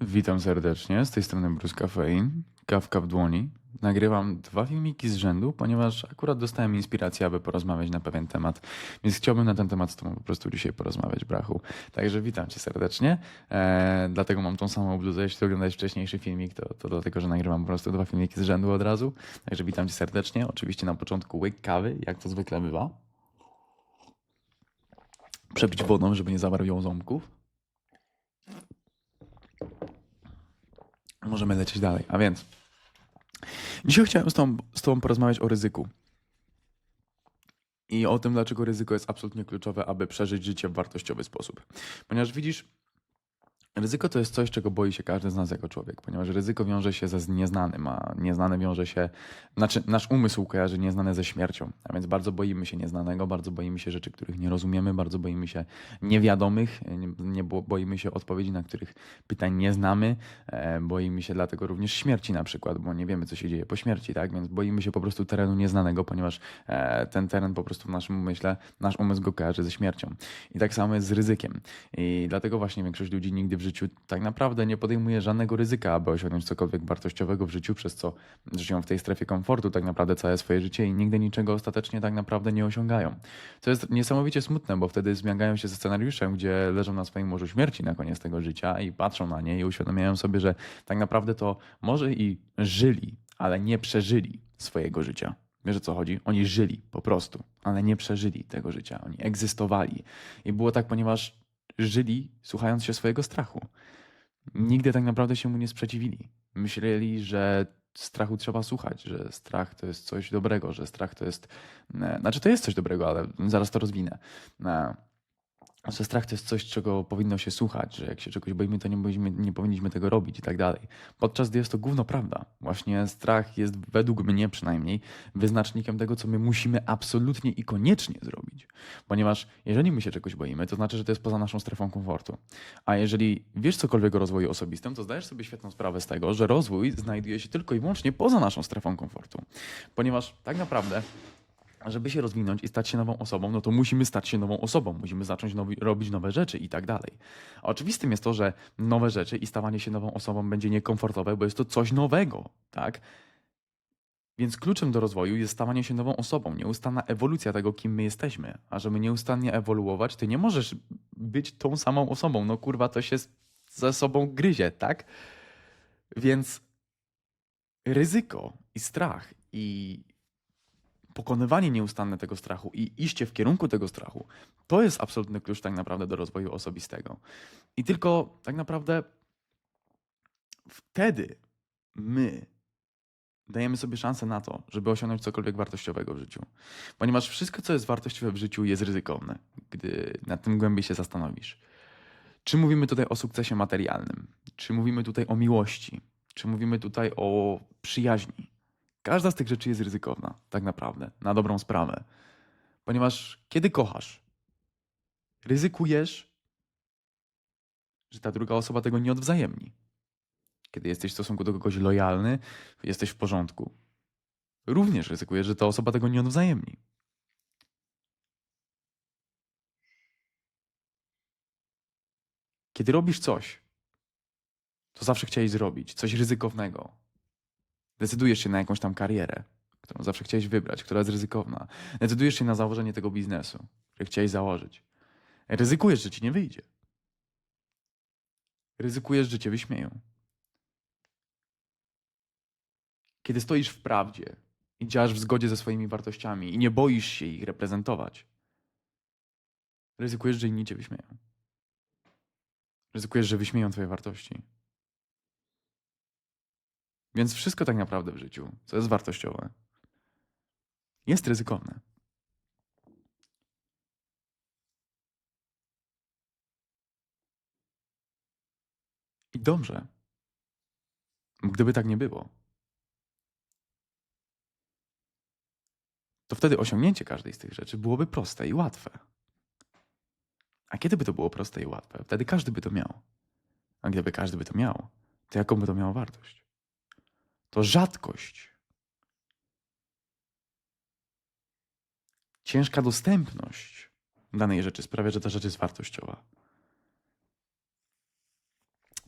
Witam serdecznie, z tej strony Bruce Caffeine, kawka w dłoni. Nagrywam dwa filmiki z rzędu, ponieważ akurat dostałem inspirację, aby porozmawiać na pewien temat, więc chciałbym na ten temat z Tobą po prostu dzisiaj porozmawiać, brachu. Także witam Cię serdecznie, eee, dlatego mam tą samą bluzę, jeśli oglądałeś wcześniejszy filmik, to, to dlatego, że nagrywam po prostu dwa filmiki z rzędu od razu. Także witam Cię serdecznie, oczywiście na początku łyk kawy, jak to zwykle bywa. Przepić wodą, żeby nie zabarwiło ząbków. Możemy lecieć dalej. A więc dzisiaj chciałem z tobą, z tobą porozmawiać o ryzyku. I o tym, dlaczego ryzyko jest absolutnie kluczowe, aby przeżyć życie w wartościowy sposób. Ponieważ widzisz, ryzyko to jest coś, czego boi się każdy z nas jako człowiek, ponieważ ryzyko wiąże się ze nieznanym, a nieznane wiąże się, znaczy nasz umysł kojarzy nieznane ze śmiercią, a więc bardzo boimy się nieznanego, bardzo boimy się rzeczy, których nie rozumiemy, bardzo boimy się niewiadomych, nie, nie bo- boimy się odpowiedzi, na których pytań nie znamy, e, boimy się dlatego również śmierci na przykład, bo nie wiemy, co się dzieje po śmierci, tak, więc boimy się po prostu terenu nieznanego, ponieważ e, ten teren po prostu w naszym umyśle, nasz umysł go kojarzy ze śmiercią. I tak samo jest z ryzykiem. I dlatego właśnie większość ludzi nigdy w życiu tak naprawdę nie podejmuje żadnego ryzyka, aby osiągnąć cokolwiek wartościowego w życiu, przez co żyją w tej strefie komfortu tak naprawdę całe swoje życie i nigdy niczego ostatecznie tak naprawdę nie osiągają. Co jest niesamowicie smutne, bo wtedy zmiagają się ze scenariuszem, gdzie leżą na swoim łożu śmierci na koniec tego życia i patrzą na nie i uświadamiają sobie, że tak naprawdę to może i żyli, ale nie przeżyli swojego życia. Wiesz o co chodzi? Oni żyli po prostu, ale nie przeżyli tego życia. Oni egzystowali. I było tak, ponieważ żyli słuchając się swojego strachu. Nigdy tak naprawdę się mu nie sprzeciwili. Myśleli, że strachu trzeba słuchać, że strach to jest coś dobrego, że strach to jest. e, Znaczy, to jest coś dobrego, ale zaraz to rozwinę. Że strach to jest coś, czego powinno się słuchać, że jak się czegoś boimy, to nie, powinniśmy, nie powinniśmy tego robić i tak dalej. Podczas gdy jest to gówno prawda. Właśnie strach jest według mnie przynajmniej wyznacznikiem tego, co my musimy absolutnie i koniecznie zrobić. Ponieważ jeżeli my się czegoś boimy, to znaczy, że to jest poza naszą strefą komfortu. A jeżeli wiesz cokolwiek o rozwoju osobistym, to zdajesz sobie świetną sprawę z tego, że rozwój znajduje się tylko i wyłącznie poza naszą strefą komfortu. Ponieważ tak naprawdę żeby się rozwinąć i stać się nową osobą, no to musimy stać się nową osobą, musimy zacząć nowi, robić nowe rzeczy i tak dalej. Oczywistym jest to, że nowe rzeczy i stawanie się nową osobą będzie niekomfortowe, bo jest to coś nowego, tak? Więc kluczem do rozwoju jest stawanie się nową osobą, nieustanna ewolucja tego, kim my jesteśmy. A żeby nieustannie ewoluować, ty nie możesz być tą samą osobą. No kurwa, to się ze sobą gryzie, tak? Więc ryzyko i strach i pokonywanie nieustanne tego strachu i iście w kierunku tego strachu, to jest absolutny klucz tak naprawdę do rozwoju osobistego. I tylko tak naprawdę wtedy my dajemy sobie szansę na to, żeby osiągnąć cokolwiek wartościowego w życiu. Ponieważ wszystko, co jest wartościowe w życiu, jest ryzykowne, gdy nad tym głębiej się zastanowisz. Czy mówimy tutaj o sukcesie materialnym? Czy mówimy tutaj o miłości? Czy mówimy tutaj o przyjaźni? Każda z tych rzeczy jest ryzykowna, tak naprawdę, na dobrą sprawę. Ponieważ kiedy kochasz, ryzykujesz, że ta druga osoba tego nie odwzajemni. Kiedy jesteś w stosunku do kogoś lojalny, jesteś w porządku. Również ryzykujesz, że ta osoba tego nie odwzajemni. Kiedy robisz coś, co zawsze chciałeś zrobić, coś ryzykownego, decydujesz się na jakąś tam karierę, którą zawsze chciałeś wybrać, która jest ryzykowna, decydujesz się na założenie tego biznesu, który chciałeś założyć, ryzykujesz, że ci nie wyjdzie. Ryzykujesz, że cię wyśmieją. Kiedy stoisz w prawdzie i działasz w zgodzie ze swoimi wartościami i nie boisz się ich reprezentować, ryzykujesz, że inni cię wyśmieją. Ryzykujesz, że wyśmieją twoje wartości. Więc wszystko tak naprawdę w życiu, co jest wartościowe, jest ryzykowne. I dobrze. Gdyby tak nie było, to wtedy osiągnięcie każdej z tych rzeczy byłoby proste i łatwe. A kiedy by to było proste i łatwe? Wtedy każdy by to miał. A gdyby każdy by to miał, to jaką by to miało wartość? To rzadkość. Ciężka dostępność danej rzeczy sprawia, że ta rzecz jest wartościowa.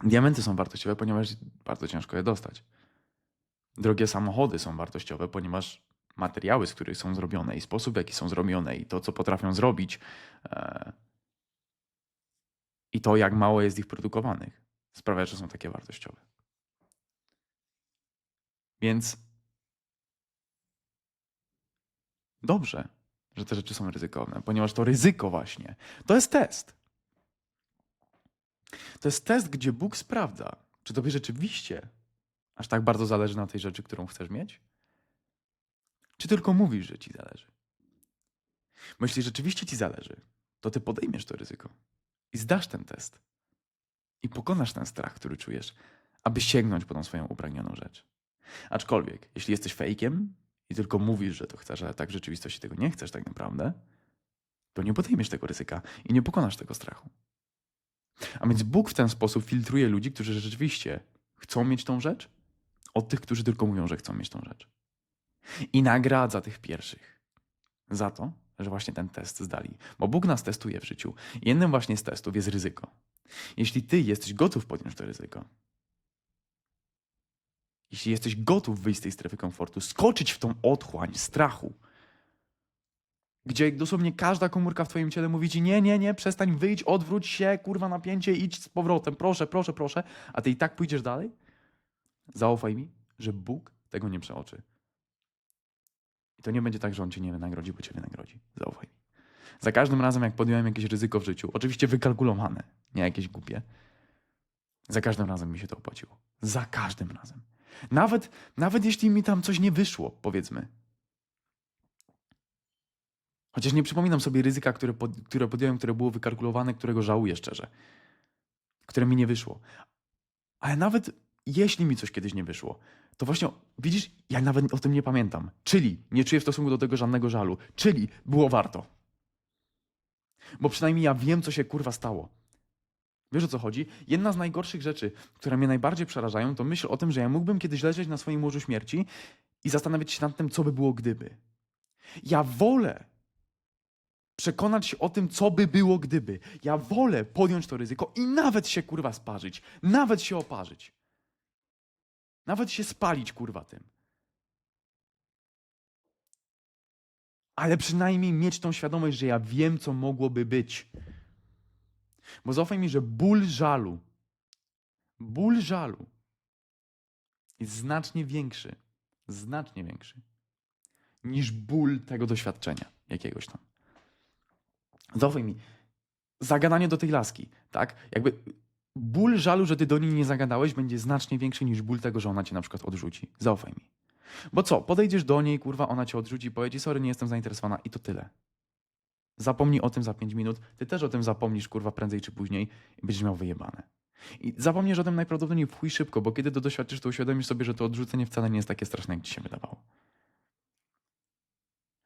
Diamenty są wartościowe, ponieważ bardzo ciężko je dostać. Drogie samochody są wartościowe, ponieważ materiały, z których są zrobione i sposób, w jaki są zrobione i to, co potrafią zrobić e, i to, jak mało jest ich produkowanych, sprawia, że są takie wartościowe. Więc dobrze, że te rzeczy są ryzykowne, ponieważ to ryzyko właśnie to jest test. To jest test, gdzie Bóg sprawdza, czy tobie rzeczywiście aż tak bardzo zależy na tej rzeczy, którą chcesz mieć? Czy tylko mówisz, że ci zależy? Bo jeśli rzeczywiście ci zależy, to ty podejmiesz to ryzyko i zdasz ten test. I pokonasz ten strach, który czujesz, aby sięgnąć po tą swoją upragnioną rzecz. Aczkolwiek, jeśli jesteś fejkiem i tylko mówisz, że to chcesz, ale tak w rzeczywistości tego nie chcesz tak naprawdę, to nie podejmiesz tego ryzyka i nie pokonasz tego strachu. A więc Bóg w ten sposób filtruje ludzi, którzy rzeczywiście chcą mieć tą rzecz, od tych, którzy tylko mówią, że chcą mieć tą rzecz. I nagradza tych pierwszych za to, że właśnie ten test zdali. Bo Bóg nas testuje w życiu. Jednym właśnie z testów jest ryzyko. Jeśli ty jesteś gotów podjąć to ryzyko, jeśli jesteś gotów wyjść z tej strefy komfortu, skoczyć w tą otchłań strachu, gdzie dosłownie każda komórka w twoim ciele mówi ci nie, nie, nie, przestań, wyjdź, odwróć się, kurwa napięcie, idź z powrotem, proszę, proszę, proszę, a ty i tak pójdziesz dalej? Zaufaj mi, że Bóg tego nie przeoczy. I to nie będzie tak, że On cię nie wynagrodzi, bo cię wynagrodzi. Zaufaj mi. Za każdym razem, jak podjąłem jakieś ryzyko w życiu, oczywiście wykalkulowane, nie jakieś głupie, za każdym razem mi się to opłaciło. Za każdym razem. Nawet, nawet jeśli mi tam coś nie wyszło, powiedzmy. Chociaż nie przypominam sobie ryzyka, które, pod, które podjąłem, które było wykalkulowane, którego żałuję szczerze. Które mi nie wyszło. Ale nawet jeśli mi coś kiedyś nie wyszło, to właśnie, widzisz, ja nawet o tym nie pamiętam. Czyli nie czuję w stosunku do tego żadnego żalu. Czyli było warto. Bo przynajmniej ja wiem, co się kurwa stało. Wiesz o co chodzi? Jedna z najgorszych rzeczy, które mnie najbardziej przerażają, to myśl o tym, że ja mógłbym kiedyś leżeć na swoim łożu śmierci i zastanawiać się nad tym, co by było gdyby. Ja wolę przekonać się o tym, co by było gdyby. Ja wolę podjąć to ryzyko i nawet się kurwa sparzyć. Nawet się oparzyć. Nawet się spalić kurwa tym. Ale przynajmniej mieć tą świadomość, że ja wiem, co mogłoby być. Bo zaufaj mi, że ból żalu, ból żalu jest znacznie większy, znacznie większy niż ból tego doświadczenia jakiegoś tam. Zaufaj mi, zagadanie do tej laski, tak? Jakby ból żalu, że ty do niej nie zagadałeś, będzie znacznie większy niż ból tego, że ona cię na przykład odrzuci. Zaufaj mi. Bo co, podejdziesz do niej, kurwa, ona cię odrzuci i powie ci, sorry, nie jestem zainteresowana i to tyle. Zapomnij o tym za 5 minut, ty też o tym zapomnisz, kurwa, prędzej czy później i będziesz miał wyjebane. I zapomnisz o tym najprawdopodobniej w chuj szybko, bo kiedy to doświadczysz, to uświadomisz sobie, że to odrzucenie wcale nie jest takie straszne, jak ci się wydawało.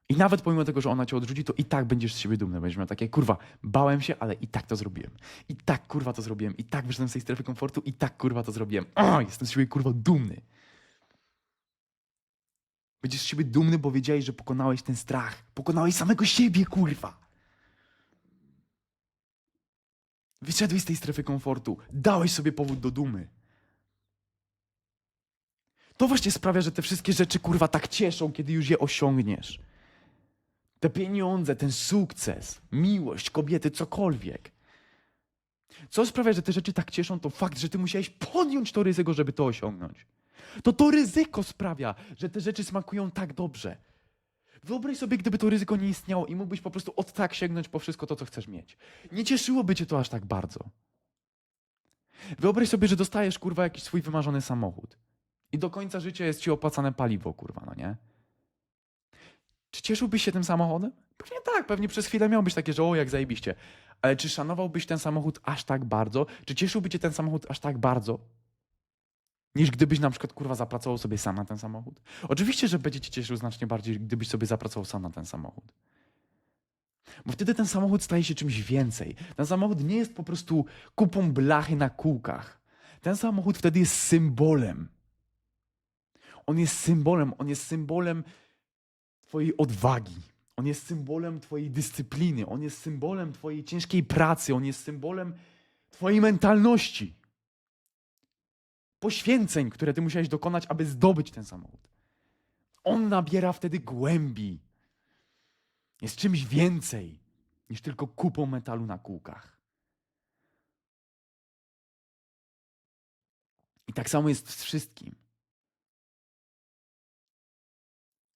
I nawet pomimo tego, że ona cię odrzuci, to i tak będziesz z siebie dumny. Będziesz miał takie, kurwa, bałem się, ale i tak to zrobiłem. I tak, kurwa, to zrobiłem. I tak wyszedłem z tej strefy komfortu i tak, kurwa, to zrobiłem. O, jestem z siebie, kurwa, dumny. Będziesz z siebie dumny, bo wiedziałeś, że pokonałeś ten strach. Pokonałeś samego siebie, kurwa. Wyszedłeś z tej strefy komfortu. Dałeś sobie powód do dumy. To właśnie sprawia, że te wszystkie rzeczy, kurwa, tak cieszą, kiedy już je osiągniesz. Te pieniądze, ten sukces, miłość, kobiety, cokolwiek. Co sprawia, że te rzeczy tak cieszą, to fakt, że ty musiałeś podjąć to ryzyko, żeby to osiągnąć. To to ryzyko sprawia, że te rzeczy smakują tak dobrze. Wyobraź sobie, gdyby to ryzyko nie istniało i mógłbyś po prostu od tak sięgnąć po wszystko to, co chcesz mieć. Nie cieszyłoby cię to aż tak bardzo. Wyobraź sobie, że dostajesz, kurwa, jakiś swój wymarzony samochód. I do końca życia jest ci opłacane paliwo, kurwa, no nie? Czy cieszyłbyś się tym samochodem? Pewnie tak, pewnie przez chwilę miałbyś takie, że o, jak zajebiście. Ale czy szanowałbyś ten samochód aż tak bardzo? Czy cieszyłby cię ten samochód aż tak bardzo? Niż gdybyś na przykład, kurwa, zapracował sobie sam na ten samochód? Oczywiście, że będzie cię cieszył znacznie bardziej, gdybyś sobie zapracował sam na ten samochód. Bo wtedy ten samochód staje się czymś więcej. Ten samochód nie jest po prostu kupą blachy na kółkach. Ten samochód wtedy jest symbolem. On jest symbolem, on jest symbolem Twojej odwagi. On jest symbolem Twojej dyscypliny. On jest symbolem Twojej ciężkiej pracy. On jest symbolem Twojej mentalności. Poświęceń, które ty musiałeś dokonać, aby zdobyć ten samochód. On nabiera wtedy głębi. Jest czymś więcej niż tylko kupą metalu na kółkach. I tak samo jest z wszystkim.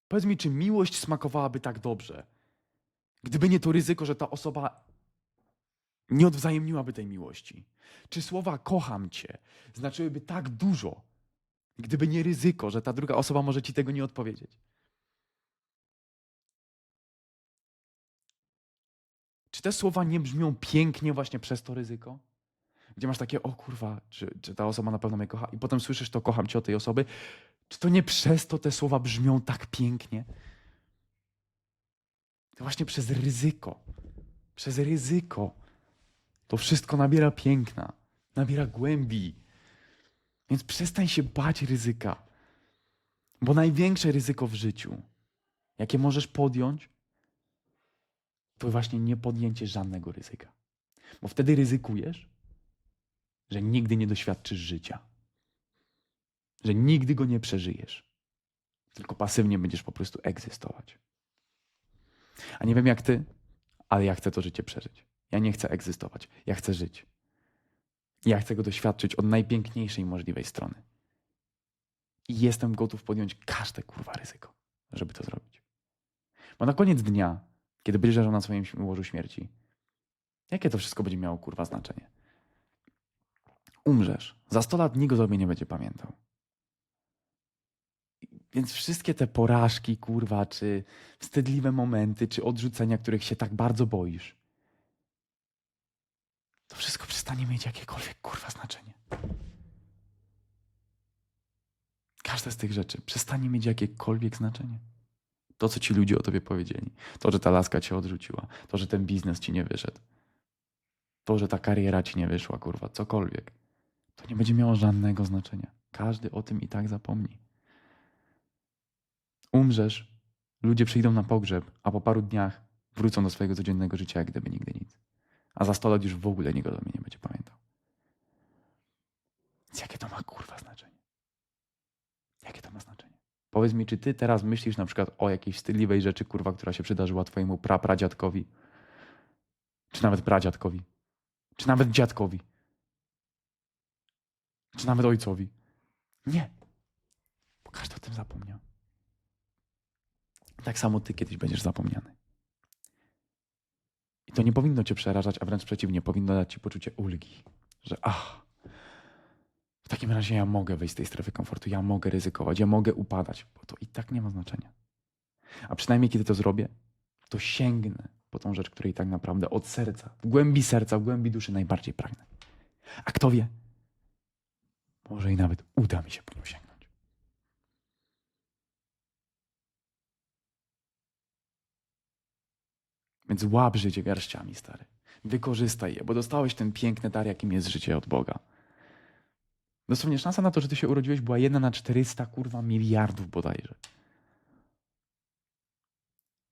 Powiedz mi, czy miłość smakowałaby tak dobrze, gdyby nie to ryzyko, że ta osoba nie odwzajemniłaby tej miłości? Czy słowa kocham cię znaczyłyby tak dużo, gdyby nie ryzyko, że ta druga osoba może ci tego nie odpowiedzieć? Czy te słowa nie brzmią pięknie właśnie przez to ryzyko? Gdzie masz takie, o kurwa, czy, czy ta osoba na pewno mnie kocha? I potem słyszysz to, kocham cię od tej osoby. Czy to nie przez to te słowa brzmią tak pięknie? To właśnie przez ryzyko. Przez ryzyko. To wszystko nabiera piękna, nabiera głębi. Więc przestań się bać ryzyka. Bo największe ryzyko w życiu, jakie możesz podjąć, to właśnie nie podjęcie żadnego ryzyka. Bo wtedy ryzykujesz, że nigdy nie doświadczysz życia. Że nigdy go nie przeżyjesz. Tylko pasywnie będziesz po prostu egzystować. A nie wiem jak ty, ale ja chcę to życie przeżyć. Ja nie chcę egzystować. Ja chcę żyć. Ja chcę go doświadczyć od najpiękniejszej możliwej strony. I jestem gotów podjąć każde kurwa ryzyko, żeby to zrobić. Bo na koniec dnia, kiedy będziesz leżał na swoim łożu śmierci, jakie to wszystko będzie miało kurwa znaczenie? Umrzesz. Za 100 lat nikt o tobie nie będzie pamiętał. Więc wszystkie te porażki, kurwa, czy wstydliwe momenty, czy odrzucenia, których się tak bardzo boisz, wszystko przestanie mieć jakiekolwiek kurwa znaczenie. Każda z tych rzeczy przestanie mieć jakiekolwiek znaczenie. To, co ci ludzie o tobie powiedzieli, to, że ta laska cię odrzuciła, to, że ten biznes ci nie wyszedł, to, że ta kariera ci nie wyszła, kurwa, cokolwiek, to nie będzie miało żadnego znaczenia. Każdy o tym i tak zapomni. Umrzesz, ludzie przyjdą na pogrzeb, a po paru dniach wrócą do swojego codziennego życia, jak gdyby nigdy nic. A za 100 lat już w ogóle nikt o mnie nie będzie pamiętał. Więc jakie to ma kurwa znaczenie? Jakie to ma znaczenie? Powiedz mi, czy ty teraz myślisz na przykład o jakiejś wstydliwej rzeczy, kurwa, która się przydarzyła twojemu prapradziadkowi? Czy nawet pradziadkowi? Czy nawet dziadkowi? Czy nawet ojcowi? Nie. Bo każdy o tym zapomniał. Tak samo ty kiedyś będziesz zapomniany. I to nie powinno cię przerażać, a wręcz przeciwnie, powinno dać ci poczucie ulgi, że ach, w takim razie ja mogę wyjść z tej strefy komfortu, ja mogę ryzykować, ja mogę upadać, bo to i tak nie ma znaczenia. A przynajmniej kiedy to zrobię, to sięgnę po tą rzecz, której tak naprawdę od serca, w głębi serca, w głębi duszy najbardziej pragnę. A kto wie, może i nawet uda mi się po nią sięgnąć. Więc łap życie garściami, stary. Wykorzystaj je, bo dostałeś ten piękny dar, jakim jest życie od Boga. Dosłownie szansa na to, że ty się urodziłeś, była jedna na 400 kurwa miliardów bodajże.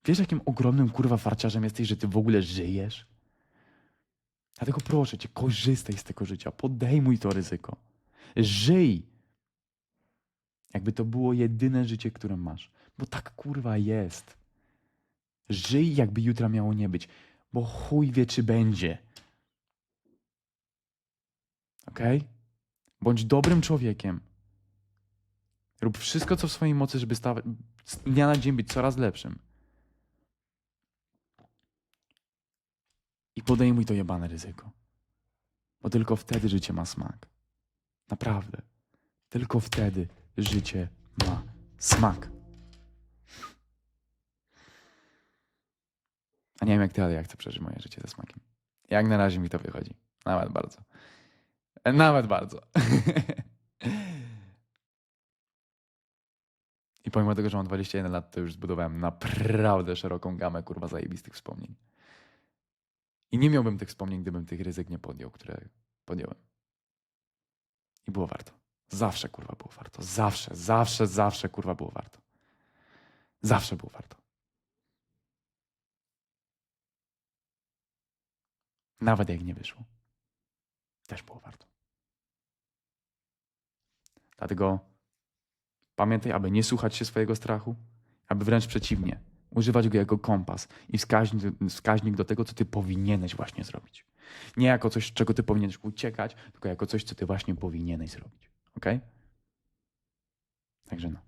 Wiesz, jakim ogromnym kurwa farciarzem jesteś, że ty w ogóle żyjesz? Dlatego proszę cię, korzystaj z tego życia, podejmuj to ryzyko. Żyj, jakby to było jedyne życie, które masz. Bo tak kurwa jest. Żyj, jakby jutra miało nie być, bo chuj wie, czy będzie. Ok? Bądź dobrym człowiekiem. Rób wszystko, co w swojej mocy, żeby stawać, z dnia na dzień być coraz lepszym. I podejmuj to jebane ryzyko. Bo tylko wtedy życie ma smak. Naprawdę. Tylko wtedy życie ma smak. A nie wiem jak ty, ale ja chcę przeżyć moje życie ze smakiem. Jak na razie mi to wychodzi. Nawet bardzo. Nawet bardzo. I pomimo tego, że mam 21 lat, to już zbudowałem naprawdę szeroką gamę kurwa zajebistych wspomnień. I nie miałbym tych wspomnień, gdybym tych ryzyk nie podjął, które podjąłem. I było warto. Zawsze kurwa było warto. Zawsze, zawsze, zawsze kurwa było warto. Zawsze było warto. Nawet jak nie wyszło. Też było warto. Dlatego pamiętaj, aby nie słuchać się swojego strachu, aby wręcz przeciwnie, używać go jako kompas i wskaźnik, wskaźnik do tego, co ty powinieneś właśnie zrobić. Nie jako coś, czego ty powinieneś uciekać, tylko jako coś, co ty właśnie powinieneś zrobić. Ok? Także no.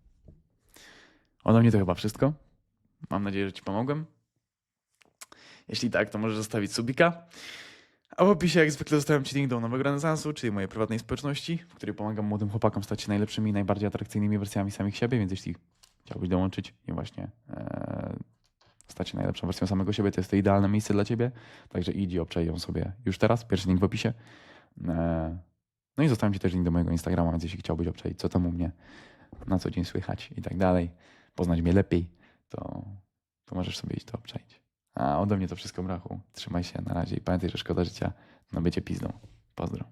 Ode mnie to chyba wszystko. Mam nadzieję, że ci pomogłem. Jeśli tak, to możesz zostawić subika. A w opisie jak zwykle zostawiam Ci link do nowego renesansu, czyli mojej prywatnej społeczności, w której pomagam młodym chłopakom stać się najlepszymi i najbardziej atrakcyjnymi wersjami samych siebie, więc jeśli chciałbyś dołączyć i właśnie e, stać się najlepszą wersją samego siebie, to jest to idealne miejsce dla Ciebie. Także idź i obczaj ją sobie już teraz. Pierwszy link w opisie. E, no i zostawiam Ci też link do mojego Instagrama, więc jeśli chciałbyś obczaić, co tam u mnie na co dzień słychać i tak dalej, poznać mnie lepiej, to, to możesz sobie iść to obczaić. A ode mnie to wszystko brachu. Trzymaj się na razie i pamiętaj, że szkoda życia na bycie pizdą. Pozdro.